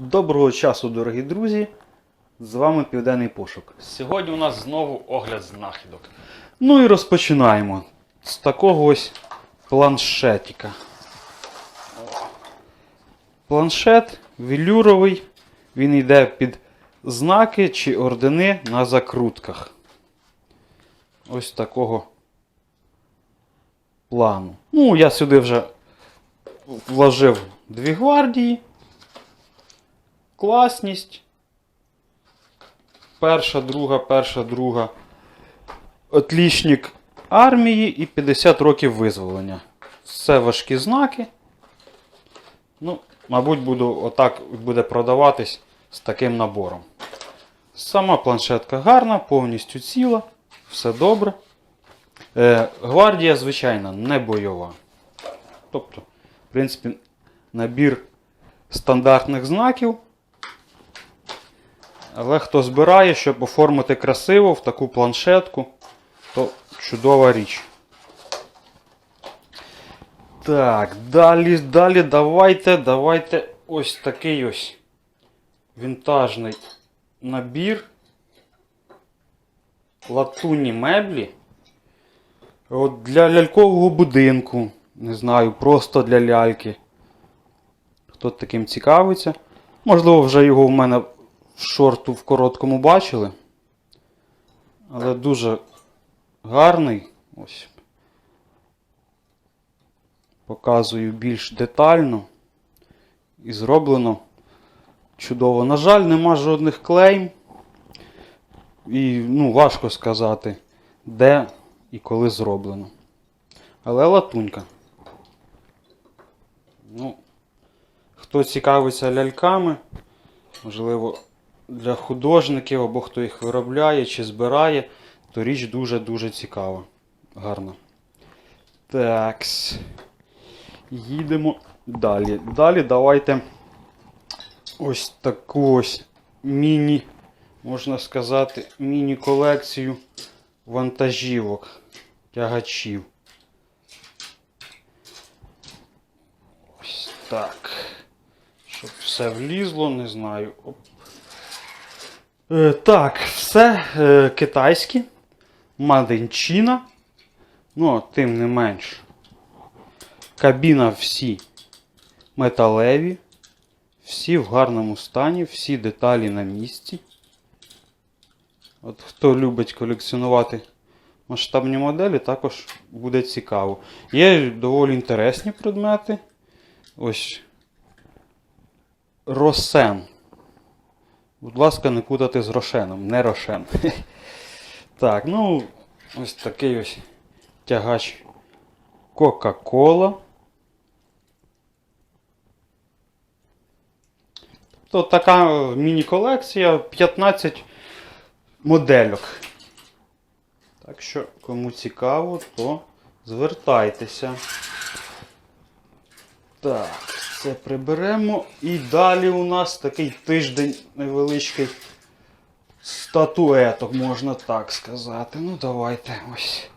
Доброго часу, дорогі друзі! З вами Південний Пошук. Сьогодні у нас знову огляд знахідок. Ну і розпочинаємо з такого ось планшетика. Планшет велюровий, він йде під знаки чи ордени на закрутках. Ось такого плану. Ну, я сюди вже вложив дві гвардії. Класність. Перша, друга, перша, друга. Отлічник армії і 50 років визволення. Все важкі знаки. Ну, мабуть, буду отак буде продаватись з таким набором. Сама планшетка гарна, повністю ціла, все добре. Е, гвардія, звичайно, не бойова. Тобто, в принципі, набір стандартних знаків. Але хто збирає, щоб оформити красиво в таку планшетку, то чудова річ. Так, далі, далі, давайте, давайте ось такий ось вінтажний набір. Латунні меблі. От для лялькового будинку. Не знаю, просто для ляльки. Хто таким цікавиться. Можливо, вже його в мене шорту в короткому бачили. Але дуже гарний. Ось. Показую більш детально. І зроблено чудово. На жаль, нема жодних клейм. І ну, важко сказати, де і коли зроблено. Але латунька. Ну, хто цікавиться ляльками, можливо, для художників або хто їх виробляє чи збирає, то річ дуже-дуже цікава. Гарна. Такс. Їдемо далі. Далі давайте ось таку ось міні, можна сказати, міні-колекцію вантажівок, тягачів. Ось так. Щоб все влізло, не знаю. Оп. Е, так, все е, китайське. Маденчина. Ну, тим не менш. Кабіна всі металеві. Всі в гарному стані, всі деталі на місці. От хто любить колекціонувати масштабні моделі, також буде цікаво. Є доволі інтересні предмети. Ось Росен. Будь ласка, не путати з Рошеном, не Рошен. Так, ну, ось такий ось тягач Кока-Кола. То така міні-колекція, 15 модельок. Так що, кому цікаво, то звертайтеся. Так, це приберемо. І далі у нас такий тиждень невеличкий статуеток, можна так сказати. Ну, давайте ось.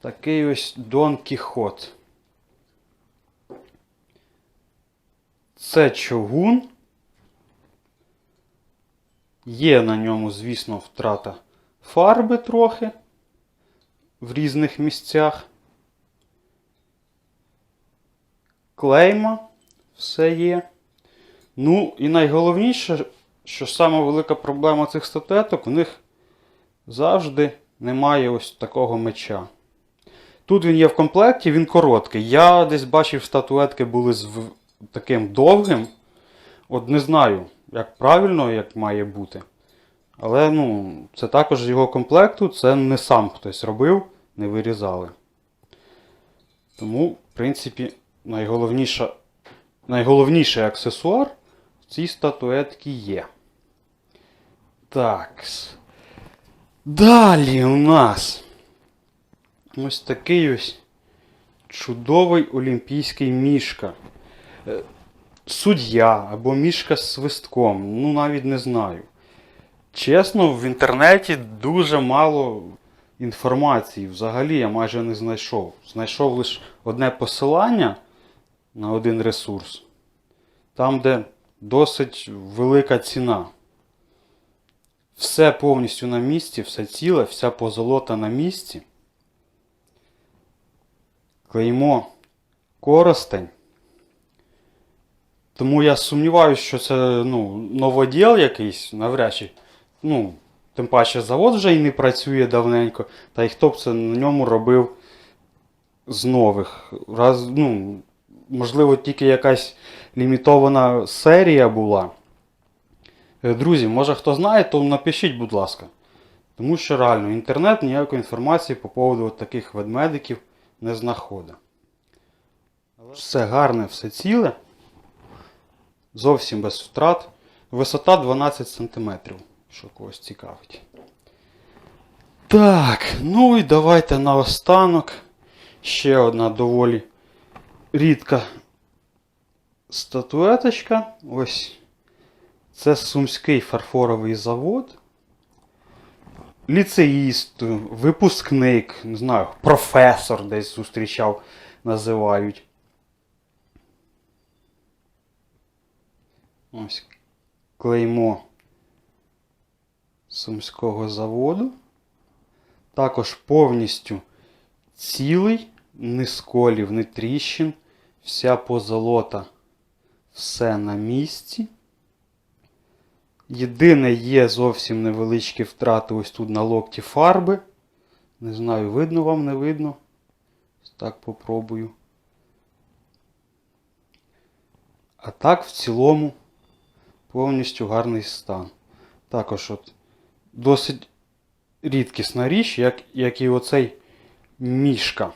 Такий ось Дон Кіхот. Це човун. Є на ньому, звісно, втрата фарби трохи в різних місцях. Клейма все є. Ну і найголовніше, що сама велика проблема цих статуеток, у них завжди немає ось такого меча. Тут він є в комплекті, він короткий. Я десь бачив, статуетки були з таким довгим. От не знаю, як правильно, як має бути. Але ну, це також з його комплекту, це не сам хтось робив, не вирізали. Тому, в принципі, найголовніша, найголовніший аксесуар в цій статуетці є. Так. Далі у нас ось такий ось чудовий олімпійський мішка. Е, Суддя або мішка з свистком. Ну, навіть не знаю. Чесно, в інтернеті дуже мало інформації. Взагалі я майже не знайшов. Знайшов лише одне посилання на один ресурс. Там, де досить велика ціна. Все повністю на місці, все ціле, вся позолота на місці. Клеймо коростень. Тому я сумніваюся, що це ну, новоділ якийсь, навряд чи. Ну, тим паче завод вже і не працює давненько. Та й хто б це на ньому робив з нових. Раз, ну, можливо, тільки якась лімітована серія була. Е, Друзі, може хто знає, то напишіть, будь ласка. Тому що реально інтернет ніякої інформації по поводу таких ведмедиків не знаходить. Все гарне, все ціле. Зовсім без втрат. Висота 12 см, що когось цікавить. Так, ну і давайте наостанок. Ще одна доволі рідка статуеточка. Ось. Це Сумський фарфоровий завод. Ліцеїст, випускник, не знаю, професор десь зустрічав, називають. Ось клеймо Сумського заводу. Також повністю цілий, ні сколів, ні тріщин, вся позолота, все на місці. Єдине є зовсім невеличкі втрати ось тут на локті фарби. Не знаю, видно вам, не видно. Так попробую. А так в цілому повністю гарний стан. Також от досить рідкісна річ, як, як і оцей мішка.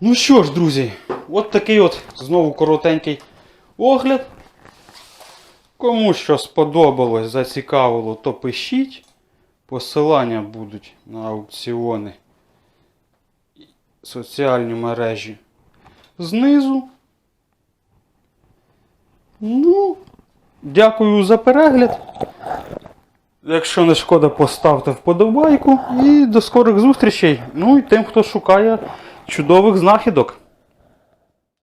Ну що ж, друзі, от такий от знову коротенький огляд. Кому що сподобалось, зацікавило, то пишіть. Посилання будуть на аукціони соціальні мережі знизу. Ну, дякую за перегляд. Якщо не шкода, поставте вподобайку і до скорих зустрічей. Ну і тим, хто шукає чудових знахідок.